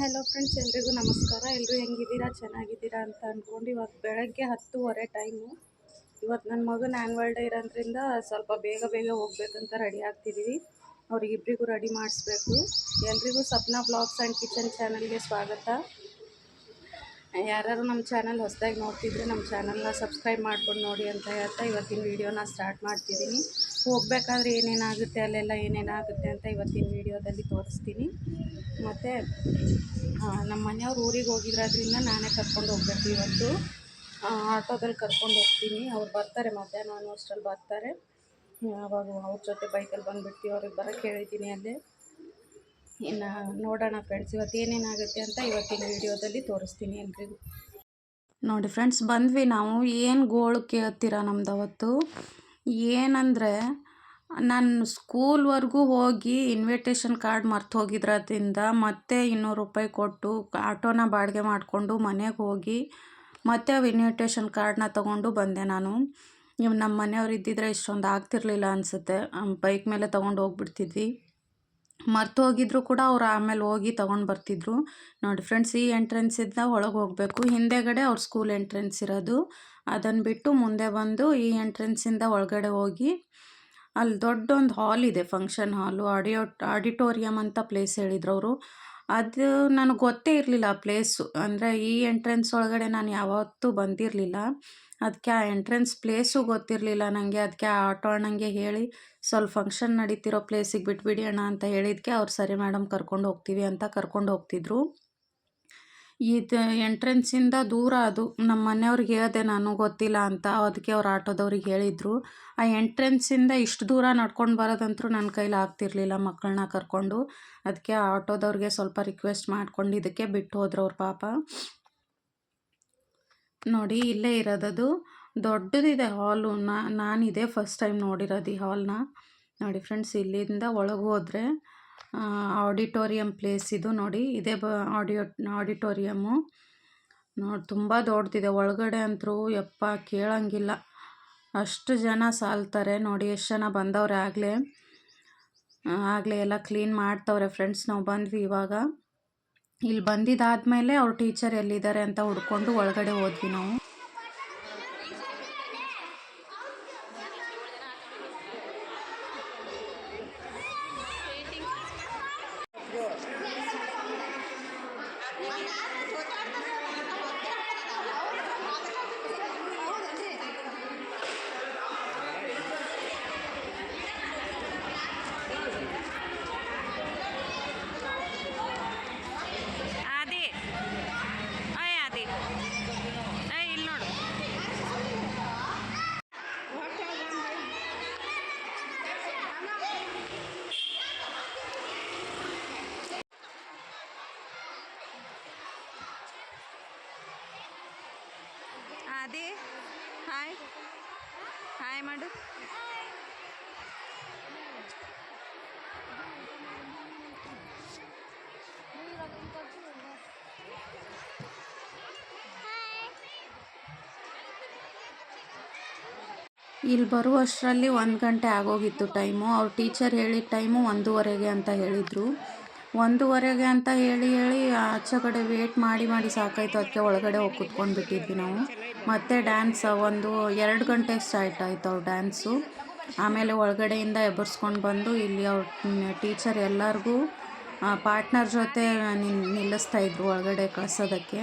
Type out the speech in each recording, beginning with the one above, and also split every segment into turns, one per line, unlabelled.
Hello friends ಎಲ್ರಿಗೂ ನಮಸ್ಕಾರ. ಎಲ್ಲರೂ ಹೆಂಗಿದ್ದೀರಾ? ಚೆನ್ನಾಗಿದ್ದೀರಾ ಅಂತ ಅಂದ್ಕೊಂಡು ಇವತ್ತು ಬೆಳಗ್ಗೆ ಹತ್ತುವರೆ ಟೈಮು ಇವತ್ತು ನನ್ನ ಮಗನ ಆ್ಯನ್ವಲ್ ಡೇ ಇರೋದ್ರಿಂದ ಸ್ವಲ್ಪ ಬೇಗ ಬೇಗ ಹೋಗ್ಬೇಕಂತ ರೆಡಿ ಆಗ್ತಿದ್ದೀವಿ ಅವ್ರಿಗಿಬ್ರಿಗೂ ರೆಡಿ ಮಾಡಿಸ್ಬೇಕು. ಎಲ್ರಿಗೂ ಸಪ್ನಾ ಬ್ಲಾಗ್ಸ್ ಆ್ಯಂಡ್ ಕಿಚನ್ ಚಾನಲ್ಗೆ ಸ್ವಾಗತ. ಯಾರು ನಮ್ಮ ಚಾನಲ್ ಹೊಸದಾಗಿ ನೋಡ್ತಿದ್ರೆ ನಮ್ಮ ಚಾನಲ್ನ ಸಬ್ಸ್ಕ್ರೈಬ್ ಮಾಡ್ಕೊಂಡು ನೋಡಿ ಅಂತ ಹೇಳ್ತಾ ಇವತ್ತಿನ ವೀಡಿಯೋನ ಸ್ಟಾರ್ಟ್ ಮಾಡ್ತಿದ್ದೀನಿ ಹೋಗಬೇಕಾದ್ರೆ ಏನೇನಾಗುತ್ತೆ, ಅಲ್ಲೆಲ್ಲ ಏನೇನಾಗುತ್ತೆ ಅಂತ ಇವತ್ತಿನ ವೀಡಿಯೋದಲ್ಲಿ ತೋರಿಸ್ತೀನಿ. ಮತ್ತು ನಮ್ಮ ಮನೆಯವ್ರು ಊರಿಗೆ ಹೋಗಿರೋದ್ರಿಂದ ನಾನೇ ಕರ್ಕೊಂಡು ಹೋಗ್ಬೇಕು ಇವತ್ತು. ಆಟೋದಲ್ಲಿ ಕರ್ಕೊಂಡು ಹೋಗ್ತೀನಿ. ಅವ್ರು ಬರ್ತಾರೆ ಮಧ್ಯಾಹ್ನ ಅಷ್ಟ್ರಲ್ಲಿ ಬರ್ತಾರೆ. ಅವಾಗ ಅವ್ರ ಜೊತೆ ಬೈಕಲ್ಲಿ ಬಂದುಬಿಡ್ತೀವಿ, ಅವ್ರಿಗೆ ಬರೋಕ್ಕೆ ಹೇಳಿದ್ದೀನಿ ಅಲ್ಲೇ. ಇನ್ನು ನೋಡೋಣ ಫ್ರೆಂಡ್ಸ್ ಇವತ್ತು ಏನೇನಾಗುತ್ತೆ ಅಂತ ಇವತ್ತಿನ ವೀಡಿಯೋದಲ್ಲಿ ತೋರಿಸ್ತೀನಿ ಎಲ್ರಿಗೂ. ನೋಡಿ ಫ್ರೆಂಡ್ಸ್ ಬಂದ್ವಿ ನಾವು. ಏನು ಗೋಳು ಕೇಳ್ತೀರಾ ನಮ್ದು ಅವತ್ತು? ಏನಂದರೆ, ನಾನು ಸ್ಕೂಲ್ವರೆಗೂ ಹೋಗಿ ಇನ್ವಿಟೇಷನ್ ಕಾರ್ಡ್ ಮರ್ತು ಹೋಗಿದ್ರದಿಂದ ಮತ್ತೆ ಇನ್ನೂರು ರೂಪಾಯಿ ಕೊಟ್ಟು ಆಟೋನ ಬಾಡಿಗೆ ಮಾಡಿಕೊಂಡು ಮನೆಗೆ ಹೋಗಿ ಮತ್ತೆ ಅವು ಇನ್ವಿಟೇಷನ್ ಕಾರ್ಡ್ನ ತೊಗೊಂಡು ಬಂದೆ ನಾನು. ಇವು ನಮ್ಮ ಮನೆಯವ್ರು ಇದ್ದಿದ್ರೆ ಇಷ್ಟೊಂದು ಆಗ್ತಿರಲಿಲ್ಲ ಅನಿಸುತ್ತೆ. ಬೈಕ್ ಮೇಲೆ ತೊಗೊಂಡು ಹೋಗ್ಬಿಡ್ತಿದ್ವಿ. ಮರ್ತು ಹೋಗಿದ್ರು ಕೂಡ ಅವ್ರು ಆಮೇಲೆ ಹೋಗಿ ತೊಗೊಂಡು ಬರ್ತಿದ್ರು. ನೋಡಿ ಫ್ರೆಂಡ್ಸ್ ಈ ಎಂಟ್ರೆನ್ಸಿಂದ ಒಳಗೆ ಹೋಗಬೇಕು. ಹಿಂದೆಗಡೆ ಅವ್ರ ಸ್ಕೂಲ್ ಎಂಟ್ರೆನ್ಸ್ ಇರೋದು. ಅದನ್ನು ಬಿಟ್ಟು ಮುಂದೆ ಬಂದು ಈ ಎಂಟ್ರೆನ್ಸಿಂದ ಒಳಗಡೆ ಹೋಗಿ ಅಲ್ಲಿ ದೊಡ್ಡೊಂದು ಹಾಲ್ ಇದೆ ಫಂಕ್ಷನ್ ಹಾಲು ಆಡಿಯೋ ಆಡಿಟೋರಿಯಮ್ ಅಂತ ಪ್ಲೇಸ್ ಹೇಳಿದ್ರು ಅವರು. ಅದು ನನಗೆ ಗೊತ್ತೇ ಇರಲಿಲ್ಲ ಆ ಪ್ಲೇಸು ಅಂದರೆ ಈ ಎಂಟ್ರೆನ್ಸ್ ಒಳಗಡೆ ನಾನು ಯಾವತ್ತೂ ಬಂದಿರಲಿಲ್ಲ. ಅದಕ್ಕೆ ಆ ಎಂಟ್ರೆನ್ಸ್ ಪ್ಲೇಸು ಗೊತ್ತಿರಲಿಲ್ಲ ನನಗೆ ಅದಕ್ಕೆ ಆ ಆಟೋ ಅಣ್ಣಂಗೆ ಹೇಳಿ ಸ್ವಲ್ಪ ಫಂಕ್ಷನ್ ನಡೀತಿರೋ ಪ್ಲೇಸಿಗೆ ಬಿಟ್ಬಿಡಿ ಅಣ್ಣ ಅಂತ ಹೇಳಿದ್ಕೆ ಅವ್ರು, ಸರಿ ಮೇಡಮ್ ಕರ್ಕೊಂಡು ಹೋಗ್ತೀವಿ ಅಂತ ಕರ್ಕೊಂಡು ಹೋಗ್ತಿದ್ರು. ಇದು ಎಂಟ್ರೆನ್ಸಿಂದ ದೂರ ಅದು. ನಮ್ಮ ಮನೆಯವ್ರಿಗೆ ಹೇಳಿದೆ, ನಾನು ಗೊತ್ತಿಲ್ಲ ಅಂತ ಅದಕ್ಕೆ ಅವ್ರು ಆಟೋದವ್ರಿಗೆ ಹೇಳಿದರು. ಆ ಎಂಟ್ರೆನ್ಸಿಂದ ಇಷ್ಟು ದೂರ ನಡ್ಕೊಂಡು ಬರೋದಂತೂ ನನ್ನ ಕೈಲಿ ಆಗ್ತಿರ್ಲಿಲ್ಲ ಮಕ್ಕಳನ್ನ ಕರ್ಕೊಂಡು. ಅದಕ್ಕೆ ಆ ಆಟೋದವ್ರಿಗೆ ಸ್ವಲ್ಪ ರಿಕ್ವೆಸ್ಟ್ ಮಾಡ್ಕೊಂಡು ಇದಕ್ಕೆ ಬಿಟ್ಟು ಹೋದ್ರು ಅವ್ರ ಪಾಪ. ನೋಡಿ, ಇಲ್ಲೇ ಇರೋದದು. ದೊಡ್ಡದಿದೆ ಹಾಲು ನಾನು ಇದೇ ಫಸ್ಟ್ ಟೈಮ್ ನೋಡಿರೋದು ಈ ಹಾಲ್ನ ನೋಡಿ ಫ್ರೆಂಡ್ಸ್ ಇಲ್ಲಿಂದ ಒಳಗೆ ಹೋದರೆ ಆಡಿಟೋರಿಯಂ ಪ್ಲೇಸ್ ಇದು ನೋಡಿ. ಇದೇ ಬ ಆಡಿಯೋ ಆಡಿಟೋರಿಯಮ್ಮು ನೋಡಿ, ತುಂಬ ದೊಡ್ಡದಿದೆ. ಒಳಗಡೆ ಅಂತೂ ಯಪ್ಪ ಕೇಳಂಗಿಲ್ಲ. ಅಷ್ಟು ಜನ ಸಾಲ್ತಾರೆ. ನೋಡಿ, ಎಷ್ಟು ಜನ ಬಂದವ್ರೆ ಆಗಲೇ. ಆಗಲೇ ಎಲ್ಲ ಕ್ಲೀನ್ ಮಾಡ್ತವ್ರೆ ಫ್ರೆಂಡ್ಸ್ ನಾವು ಬಂದ್ವಿ ಇವಾಗ. ಇಲ್ಲಿ ಬಂದಿದ್ದಾದಮೇಲೆ ಅವ್ರ ಟೀಚರ್ ಎಲ್ಲಿದ್ದಾರೆ ಅಂತ ಹುಡ್ಕೊಂಡು ಒಳಗಡೆ ಹೋದ್ವಿ ನಾವು.
ಆದಿ ಹಾಯ್ ಹಾಯ್ ಮಾಡು.
ಇಲ್ಲಿ ಬರುವಷ್ಟರಲ್ಲಿ ಒಂದು ಗಂಟೆ ಆಗೋಗಿತ್ತು ಟೈಮು ಅವ್ರ ಟೀಚರ್ ಹೇಳಿದ ಟೈಮು ಒಂದೂವರೆಗೆ ಅಂತ ಹೇಳಿದರು. ಒಂದೂವರೆಗೆ ಅಂತ ಹೇಳಿ ಹೇಳಿ ಆಚೆ ಕಡೆ ವೇಟ್ ಮಾಡಿ ಮಾಡಿ ಸಾಕಾಯಿತು. ಅದಕ್ಕೆ ಒಳಗಡೆ ಹೋಗಿ ಕುತ್ಕೊಂಡು ಬಿಟ್ಟಿದ್ವಿ ನಾವು. ಮತ್ತೆ ಡ್ಯಾನ್ಸ್ ಒಂದು ಎರಡು ಗಂಟೆಗೆ ಸ್ಟಾರ್ಟ್ ಆಯಿತು ಅವ್ರ ಡ್ಯಾನ್ಸು ಆಮೇಲೆ ಒಳಗಡೆಯಿಂದ ಎಬ್ಬರ್ಸ್ಕೊಂಡು ಬಂದು ಇಲ್ಲಿ ಅವ್ರ ಟೀಚರ್ ಎಲ್ಲರಿಗೂ ಪಾರ್ಟ್ನರ್ ಜೊತೆ ನಿಲ್ಲಿಸ್ತಾ ಇದ್ರು ಒಳಗಡೆ ಕಳ್ಸೋದಕ್ಕೆ.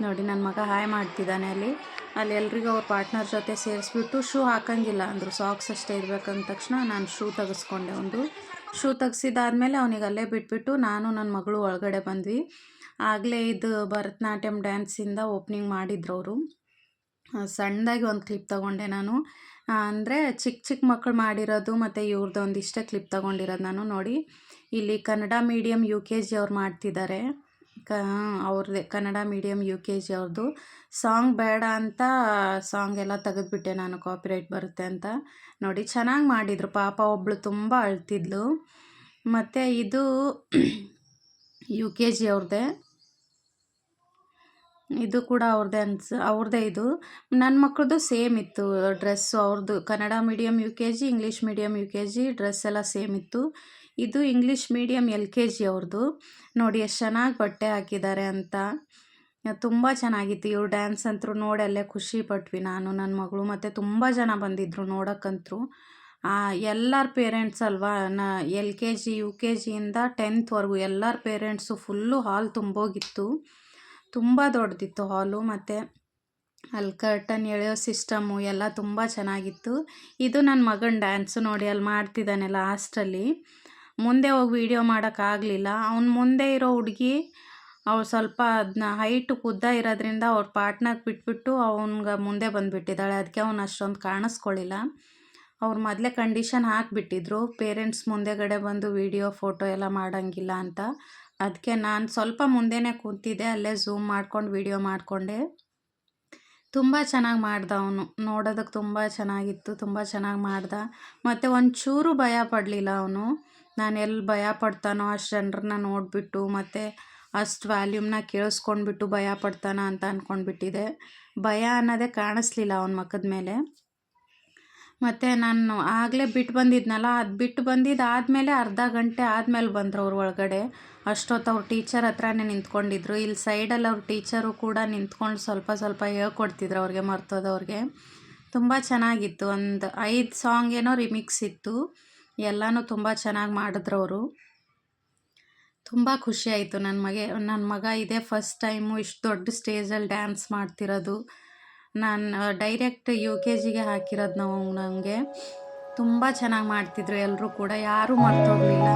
ನೋಡಿ ನನ್ನ ಮಗ ಹಾಯ್ ಮಾಡ್ತಿದ್ದಾನೆ ಅಲ್ಲಿ. ಅಲ್ಲಿ ಎಲ್ರಿಗೂ ಅವ್ರ ಪಾರ್ಟ್ನರ್ ಜೊತೆ ಸೇರಿಸ್ಬಿಟ್ಟು ಶೂ ಹಾಕಂಗಿಲ್ಲ ಅಂದರು. ಸಾಕ್ಸ್ ಅಷ್ಟೇ ಇರ್ಬೇಕಂದ ತಕ್ಷಣ ನಾನು ಶೂ ತೆಗೆಸ್ಕೊಂಡೆ ಒಂದು. ಶೂ ತೆಗ್ಸಿದಾದ್ಮೇಲೆ ಅವನಿಗೆ ಅಲ್ಲೇ ಬಿಟ್ಬಿಟ್ಟು ನಾನು ನನ್ನ ಮಗಳು ಒಳಗಡೆ ಬಂದ್ವಿ. ಆಗಲೇ ಇದು ಭರತನಾಟ್ಯಂ ಡ್ಯಾನ್ಸಿಂದ ಓಪ್ನಿಂಗ್ ಮಾಡಿದ್ರು ಅವರು. ಸಣ್ಣದಾಗಿ ಒಂದು ಕ್ಲಿಪ್ ತಗೊಂಡೆ ನಾನು. ಅಂದರೆ ಚಿಕ್ಕ ಚಿಕ್ಕ ಮಕ್ಕಳು ಮಾಡಿರೋದು ಮತ್ತು ಇವ್ರದ್ದು ಒಂದಿಷ್ಟೇ ಕ್ಲಿಪ್ ತಗೊಂಡಿರೋದು ನಾನು ನೋಡಿ. ಇಲ್ಲಿ Kannada medium U K G ಅವ್ರು ಮಾಡ್ತಿದ್ದಾರೆ. ಕ ಅವ್ರದ್ದೇ Kannada medium U K G ಅವ್ರದ್ದು ಸಾಂಗ್ ಬೇಡ ಅಂತ ಸಾಂಗ್ ಎಲ್ಲ ತೆಗೆದ್ಬಿಟ್ಟೆ ನಾನು ಕಾಪಿರೈಟ್ ಬರುತ್ತೆ ಅಂತ. ನೋಡಿ ಚೆನ್ನಾಗಿ ಮಾಡಿದರು. ಪಾಪ ಒಬ್ಬಳು ತುಂಬ ಅಳ್ತಿದ್ಲು. ಮತ್ತು ಇದು ಯು ಕೆ ಜಿ ಅವ್ರದ್ದೇ ಇದು ಕೂಡ ಅವ್ರದ್ದೇ ಅನ್ಸ ಅವ್ರದ್ದೇ ಇದು. ನನ್ನ ಮಕ್ಕಳದ್ದು ಸೇಮ್ ಇತ್ತು ಡ್ರೆಸ್ಸು ಅವ್ರದ್ದು Kannada medium U K G English medium U K G dress ಎಲ್ಲ ಸೇಮ್ ಇತ್ತು. ಇದು English medium L K G ಅವ್ರದ್ದು. ನೋಡಿ ಎಷ್ಟು ಚೆನ್ನಾಗಿ ಬಟ್ಟೆ ಹಾಕಿದ್ದಾರೆ ಅಂತ. ತುಂಬ ಚೆನ್ನಾಗಿತ್ತು. ಇವ್ರು ಡ್ಯಾನ್ಸ್ ಅಂತೂ ನೋಡಿ ಅಲ್ಲೇ ಖುಷಿ ಪಟ್ವಿ ನಾನು ನನ್ನ ಮಗಳು ಮತ್ತು ತುಂಬ ಜನ ಬಂದಿದ್ದರು ನೋಡೋಕ್ಕಂತೂ ಎಲ್ಲರ ಪೇರೆಂಟ್ಸ್ ಅಲ್ವಾ? ನ, L K G, U K ಜಿಯಿಂದ ಟೆಂತ್ವರೆಗೂ ಎಲ್ಲರ ಪೇರೆಂಟ್ಸು ಫುಲ್ಲು ಹಾಲ್ ತುಂಬೋಗಿತ್ತು. ತುಂಬ ದೊಡ್ಡದಿತ್ತು ಹಾಲು ಮತ್ತು ಅಲ್ಲಿ ಕರ್ಟನ್ ಎಳೆಯೋ ಸಿಸ್ಟಮು ಎಲ್ಲ ತುಂಬ ಚೆನ್ನಾಗಿತ್ತು. ಇದು ನನ್ನ ಮಗನ ಡ್ಯಾನ್ಸು ನೋಡಿ ಅಲ್ಲಿ ಮಾಡ್ತಿದ್ದಾನೆ ಲಾಸ್ಟಲ್ಲಿ ಮುಂದೆ ಹೋಗಿ ವೀಡಿಯೋ ಮಾಡೋಕ್ಕಾಗಲಿಲ್ಲ ಅವ್ನ ಮುಂದೆ ಇರೋ ಹುಡುಗಿ ಅವ್ಳು ಸ್ವಲ್ಪ ಅದನ್ನ ಹೈಟ್ ಉದ್ದ ಇರೋದ್ರಿಂದ ಅವ್ರ ಪಾರ್ಟ್ನರ್ ಬಿಟ್ಬಿಟ್ಟು ಅವ್ನ್ಗೆ ಮುಂದೆ ಬಂದುಬಿಟ್ಟಿದ್ದಾಳೆ. ಅದಕ್ಕೆ ಅವ್ನು ಅಷ್ಟೊಂದು ಕಾಣಿಸ್ಕೊಳ್ಳಿಲ್ಲ ಅವ್ರು ಮೊದಲೇ ಕಂಡೀಷನ್ ಹಾಕಿಬಿಟ್ಟಿದ್ರು. ಪೇರೆಂಟ್ಸ್ ಮುಂದೆಗಡೆ ಬಂದು ವೀಡಿಯೋ ಫೋಟೋ ಎಲ್ಲ ಮಾಡೋಂಗಿಲ್ಲ ಅಂತ. ಅದಕ್ಕೆ ನಾನು ಸ್ವಲ್ಪ ಮುಂದೆನೇ ಕೂತಿದ್ದೆ. ಅಲ್ಲೇ ಝೂಮ್ ಮಾಡ್ಕೊಂಡು ವೀಡಿಯೋ ಮಾಡಿಕೊಂಡೆ. ತುಂಬ ಚೆನ್ನಾಗಿ ಮಾಡ್ದ ಅವನು. ನೋಡೋದಕ್ಕೆ ತುಂಬ ಚೆನ್ನಾಗಿತ್ತು. ತುಂಬ ಚೆನ್ನಾಗಿ ಮಾಡ್ದ. ಮತ್ತು ಒಂಚೂರು ಭಯ ಪಡಲಿಲ್ಲ ಅವನು. ನಾನು ಎಲ್ಲಿ ಭಯ ಪಡ್ತಾನೋ ಅಷ್ಟು ಜನರನ್ನ ನೋಡಿಬಿಟ್ಟು ಮತ್ತು ಅಷ್ಟು ವ್ಯಾಲ್ಯೂಮ್ನ ಕೇಳಿಸ್ಕೊಂಡ್ಬಿಟ್ಟು ಭಯ ಪಡ್ತಾನ ಅಂತ ಅಂದ್ಕೊಂಡ್ಬಿಟ್ಟಿದೆ ಭಯ ಅನ್ನೋದೇ ಕಾಣಿಸ್ಲಿಲ್ಲ ಅವನ ಮುಖದ ಮೇಲೆ. ಮತ್ತು ನಾನು ಆಗಲೇ ಬಿಟ್ಟು ಬಂದಿದ್ನಲ್ಲ, ಅದು ಬಿಟ್ಟು ಬಂದಿದ್ದು ಆದಮೇಲೆ ಅರ್ಧ ಗಂಟೆ ಆದಮೇಲೆ ಬಂದರು ಅವ್ರ ಒಳಗಡೆ. ಅಷ್ಟೊತ್ತು ಅವ್ರ ಟೀಚರ್ ಹತ್ರನೇ ನಿಂತ್ಕೊಂಡಿದ್ರು. ಇಲ್ಲಿ ಸೈಡಲ್ಲಿ ಅವ್ರ ಟೀಚರು ಕೂಡ ನಿಂತ್ಕೊಂಡು ಸ್ವಲ್ಪ ಸ್ವಲ್ಪ ಹೇಳ್ಕೊಡ್ತಿದ್ರು ಅವ್ರಿಗೆ, ಮರ್ತೋದವ್ರಿಗೆ. ತುಂಬ ಚೆನ್ನಾಗಿತ್ತು. ಒಂದು ಐದು ಸಾಂಗ್ ಏನೋ ರಿಮಿಕ್ಸ್ ಇತ್ತು. ಎಲ್ಲನೂ ತುಂಬ ಚೆನ್ನಾಗಿ ಮಾಡಿದ್ರು ಅವರು. ತುಂಬ ಖುಷಿಯಾಯಿತು ನನ್ನ ಮಗೆ ನನ್ನ ಮಗ ಇದೇ ಫಸ್ಟ್ ಟೈಮು ಇಷ್ಟು ದೊಡ್ಡ ಸ್ಟೇಜಲ್ಲಿ ಡ್ಯಾನ್ಸ್ ಮಾಡ್ತಿರೋದು. ನಾನು ಡೈರೆಕ್ಟ್ ಯು ಕೆ ಜಿಗೆ ಹಾಕಿರೋದು ನಾವು ನನಗೆ ತುಂಬ ಚೆನ್ನಾಗಿ ಮಾಡ್ತಿದ್ರು ಎಲ್ಲರೂ ಕೂಡ, ಯಾರೂ ಮರ್ತೋಗ್ಲಿಲ್ಲ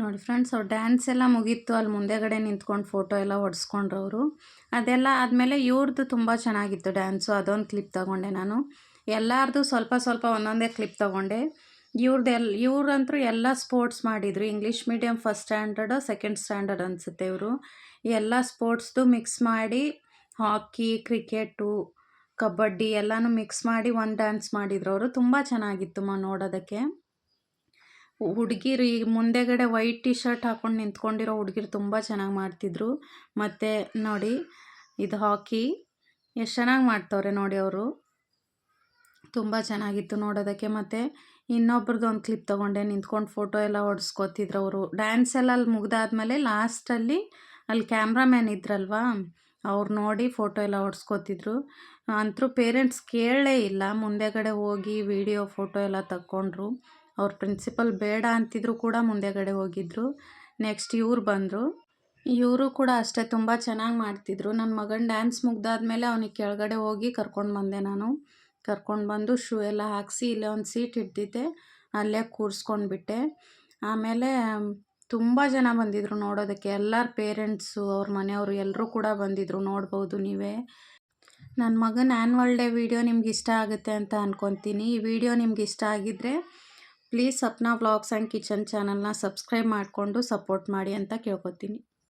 ನೋಡಿ ಫ್ರೆಂಡ್ಸ್, ಅವ್ರು ಡ್ಯಾನ್ಸ್ ಎಲ್ಲ ಮುಗೀತು. ಅಲ್ಲಿ ಮುಂದೆಗಡೆ ನಿಂತ್ಕೊಂಡು ಫೋಟೋ ಎಲ್ಲ ಹೊಡೆಸ್ಕೊಂಡ್ರು ಅವರು ಅದೆಲ್ಲ ಆದಮೇಲೆ ಇವ್ರದ್ದು ತುಂಬ ಚೆನ್ನಾಗಿತ್ತು ಡ್ಯಾನ್ಸು ಅದೊಂದು ಕ್ಲಿಪ್ ತೊಗೊಂಡೆ ನಾನು. ಎಲ್ಲರದು ಸ್ವಲ್ಪ ಸ್ವಲ್ಪ ಒಂದೊಂದೇ ಕ್ಲಿಪ್ ತೊಗೊಂಡೆ. ಇವ್ರದ್ದು ಎಲ್ ಇವ್ರಂತೂ ಎಲ್ಲ ಸ್ಪೋರ್ಟ್ಸ್ ಮಾಡಿದರು. English medium first standard second standard ಅನಿಸುತ್ತೆ ಇವರು. ಎಲ್ಲ ಸ್ಪೋರ್ಟ್ಸ್ದು ಮಿಕ್ಸ್ ಮಾಡಿ ಹಾಕಿ ಕ್ರಿಕೆಟು ಕಬಡ್ಡಿ ಎಲ್ಲನೂ ಮಿಕ್ಸ್ ಮಾಡಿ ಒಂದು ಡ್ಯಾನ್ಸ್ ಮಾಡಿದ್ರು ಅವರು. ತುಂಬ ಚೆನ್ನಾಗಿತ್ತು ಮಾ ನೋಡೋದಕ್ಕೆ. ಹುಡುಗಿರು ಈಗ ಮುಂದೆಗಡೆ ವೈಟ್ ಟಿ ಶರ್ಟ್ ಹಾಕೊಂಡು ನಿಂತ್ಕೊಂಡಿರೋ ಹುಡುಗಿರು ತುಂಬ ಚೆನ್ನಾಗಿ ಮಾಡ್ತಿದ್ರು. ಮತ್ತು ನೋಡಿ, ಇದು ಹಾಕಿ ಎಷ್ಟು ಚೆನ್ನಾಗಿ ಮಾಡ್ತವ್ರೆ ನೋಡಿ ಅವರು. ತುಂಬ ಚೆನ್ನಾಗಿತ್ತು ನೋಡೋದಕ್ಕೆ. ಮತ್ತು ಇನ್ನೊಬ್ರದ್ದು ಒಂದು ಕ್ಲಿಪ್ ತೊಗೊಂಡೆ, ನಿಂತ್ಕೊಂಡು ಫೋಟೋ ಎಲ್ಲ ಹೊಡ್ಸ್ಕೊತಿದ್ರು ಅವರು. ಡ್ಯಾನ್ಸ್ ಎಲ್ಲ ಅಲ್ಲಿ ಮುಗ್ದಾದ್ಮೇಲೆ ಲಾಸ್ಟಲ್ಲಿ ಅಲ್ಲಿ ಕ್ಯಾಮ್ರಾಮ್ಯಾನ್ ಇದ್ರಲ್ವಾ, ಅವ್ರು ನೋಡಿ ಫೋಟೋ ಎಲ್ಲ ಹೊಡ್ಸ್ಕೊತಿದ್ರು. ಅಂತೂ ಪೇರೆಂಟ್ಸ್ ಕೇಳಲೇ ಇಲ್ಲ, ಮುಂದೆಗಡೆ ಹೋಗಿ ವಿಡಿಯೋ ಫೋಟೋ ಎಲ್ಲ ತಕ್ಕೊಂಡ್ರು ಅವ್ರ ಪ್ರಿನ್ಸಿಪಲ್ ಬೇಡ ಅಂತಿದ್ರು ಕೂಡ ಮುಂದೆಗಡೆ ಹೋಗಿದ್ರು. ನೆಕ್ಸ್ಟ್ ಇವ್ರು ಬಂದರು. ಇವರು ಕೂಡ ಅಷ್ಟೇ ತುಂಬ ಚೆನ್ನಾಗಿ ಮಾಡ್ತಿದ್ರು. ನನ್ನ ಮಗನ ಡ್ಯಾನ್ಸ್ ಮುಗ್ದಾದ್ಮೇಲೆ ಅವನಿಗೆ ಕೆಳಗಡೆ ಹೋಗಿ ಕರ್ಕೊಂಡು ಬಂದೆ ನಾನು. ಕರ್ಕೊಂಡು ಬಂದು ಶೂ ಎಲ್ಲ ಹಾಕಿಸಿ ಇಲ್ಲೇ ಒಂದು ಸೀಟ್ ಹಿಡ್ದಿದ್ದೆ ಅಲ್ಲೇ ಕೂರಿಸ್ಕೊಂಡ್ಬಿಟ್ಟೆ. ಆಮೇಲೆ ತುಂಬ ಜನ ಬಂದಿದ್ದರು ನೋಡೋದಕ್ಕೆ. ಎಲ್ಲರ ಪೇರೆಂಟ್ಸು ಅವ್ರ ಮನೆಯವರು ಎಲ್ಲರೂ ಕೂಡ ಬಂದಿದ್ರು ನೋಡ್ಬೋದು ನೀವೇ. ನನ್ನ ಮಗನ ಆ್ಯನ್ವಲ್ ಡೇ ವಿಡಿಯೋ ನಿಮ್ಗೆ ಇಷ್ಟ ಆಗುತ್ತೆ ಅಂತ ಅಂದ್ಕೊತೀನಿ ಈ ವಿಡಿಯೋ ನಿಮ್ಗೆ ಇಷ್ಟ ಆಗಿದ್ದರೆ please Sapna vlogs and kitchen ಚಾನಲ್ನ ಸಬ್ಸ್ಕ್ರೈಬ್ ಮಾಡಿಕೊಂಡು ಸಪೋರ್ಟ್ ಮಾಡಿ ಅಂತ ಕೇಳ್ಕೊತೀನಿ.